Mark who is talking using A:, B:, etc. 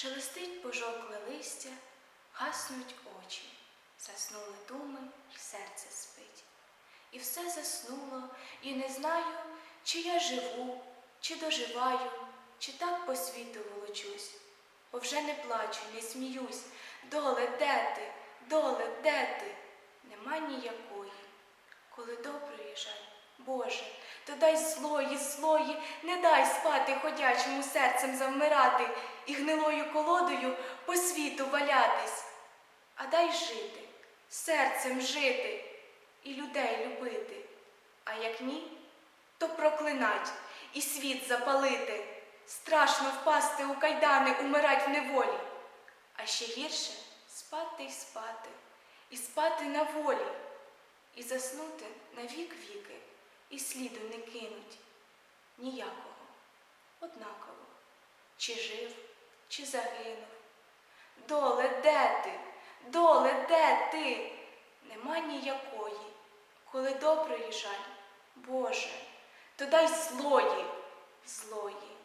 A: Шелестить пожовкле листя, гаснуть очі, заснули думи, і серце спить. І все заснуло, і не знаю, чи я живу, чи доживаю, чи так по світу волочусь. Бо вже не плачу, не сміюсь. Доле, де ти? Доле, де ти? Нема ніякої. Коли доброї жаль, Боже, то дай злої, злої, не дай спати ходячому серцем завмирати і гнилою колодою по світу валятись, а дай жити, серцем жити і людей любити. А як ні, то проклинать і світ запалити. Страшно впасти у кайдани, умирать в неволі. А ще гірше спати й спати, і спати на волі, і заснути на вік віки, і сліду не кинуть ніякого, однаково, чи жив, чи загинув. Доле, де ти? Доле, де ти? Нема ніякої, коли доброї жаль, Боже, то дай злої, злої.